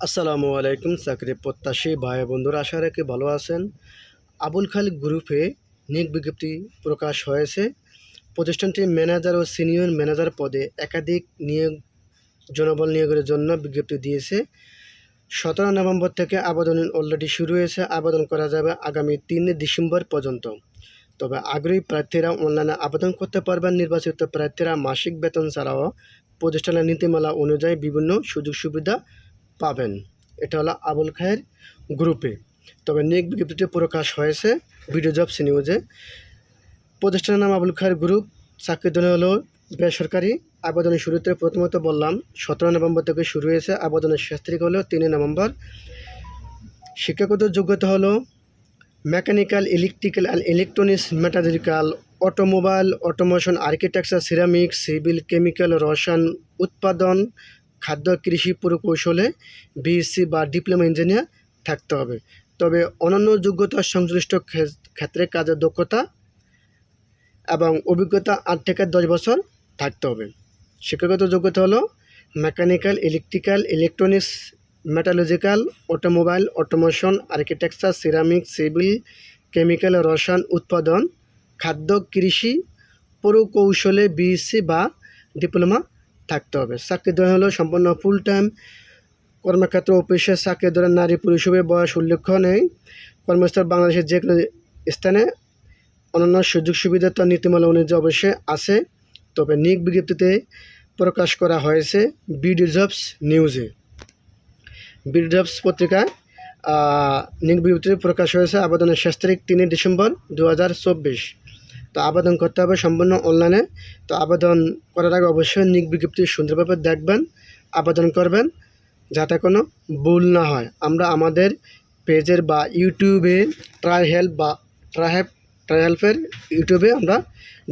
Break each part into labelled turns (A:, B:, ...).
A: আসসালামু আলাইকুম চাকরি প্রত্যাশী ভাই বন্ধুরা, আশা রাখি ভালো আছেন। আবুল খালিক গ্রুপে নিয়োগ বিজ্ঞপ্তি প্রকাশ হয়েছে। প্রতিষ্ঠানটির ম্যানেজার ও সিনিয়র ম্যানেজার পদে একাধিক নিয়োগ, জনবল নিয়োগের জন্য বিজ্ঞপ্তি দিয়েছে। সতেরো নভেম্বর থেকে আবেদন অলরেডি শুরু হয়েছে। আবেদন করা যাবে আগামী তিন ডিসেম্বর পর্যন্ত। তবে আগ্রহী প্রার্থীরা অনলাইনে আবেদন করতে পারবেন। নির্বাচিত প্রার্থীরা মাসিক বেতন ছাড়াও প্রতিষ্ঠানের নীতিমালা অনুযায়ী বিভিন্ন সুযোগ সুবিধা পাবেন। এটা হলো আবুল খায়ের গ্রুপে তবে নিয়োগ বিজ্ঞপ্তিটি প্রকাশ হয়েছে ভিডিও জবস নিউজে। প্রতিষ্ঠানের নাম আবুল খায়ের গ্রুপ চাকরি দিনে হলো বেসরকারি আবেদনের শুরুতে প্রথমত বললাম, সতেরো নভেম্বর থেকে শুরু হয়েছে আবেদনের শেষ তারিখ হলো তিন নভেম্বর। শিক্ষাগত যোগ্যতা হলো mechanical electrical and electronics metallurgical automobile automation architecture ceramic civil chemical রসায়ন উৎপাদন খাদ্য, কৃষি প্রকৌশলে বিএসসি বা ডিপ্লোমা ইঞ্জিনিয়ার থাকতে হবে। তবে অন্যান্য যোগ্যতা, সংশ্লিষ্ট ক্ষেত্রে কাজের দক্ষতা এবং অভিজ্ঞতা আট থেকে দশ বছর থাকতে হবে। শিক্ষাগত যোগ্যতা হলো mechanical, electrical, electronics, metallurgical, automobile, automation, architecture, ceramic, civil, chemical, রসায়ন, উৎপাদন, খাদ্য, কৃষি প্রকৌশলে বিএসসি বা ডিপ্লোমা থাকতে হবে। চাকরি দেওয়া হলো সম্পূর্ণ ফুল টাইম কর্মক্ষেত্র অফিসে চাকরি ধরে নারী পুরুষ হবে বয়স উল্লেখ নেই। কর্মস্থল বাংলাদেশের যে কোনো স্থানে অন্যান্য সুযোগ সুবিধা তো নীতিমালা অনুযায়ী অবশ্যই আছে। তবে নিক বিজ্ঞপ্তিতে প্রকাশ করা হয়েছে বিডি জবস নিউজে। বিডি জবস পত্রিকায় নিক বিজ্ঞপ্তিতে প্রকাশ হয়েছে, আবেদনের শেষ তারিখ তিন ডিসেম্বর দু হাজার চব্বিশ। তো আবেদন করতে হবে সম্পূর্ণ অনলাইনে তো আবেদন করার আগে অবশ্যই নিক বিজ্ঞপ্তি সুন্দরভাবে দেখবেন, আবেদন করবেন, যাতে কোনো ভুল না হয়। আমরা আমাদের পেজের বা ইউটিউবে ট্রাই হেল্প বা ট্রাই হেল্প ট্রাই হেল্পের ইউটিউবে আমরা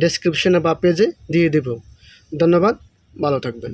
A: ডেসক্রিপশনে বা পেজে দিয়ে দেব। ধন্যবাদ, ভালো থাকবেন।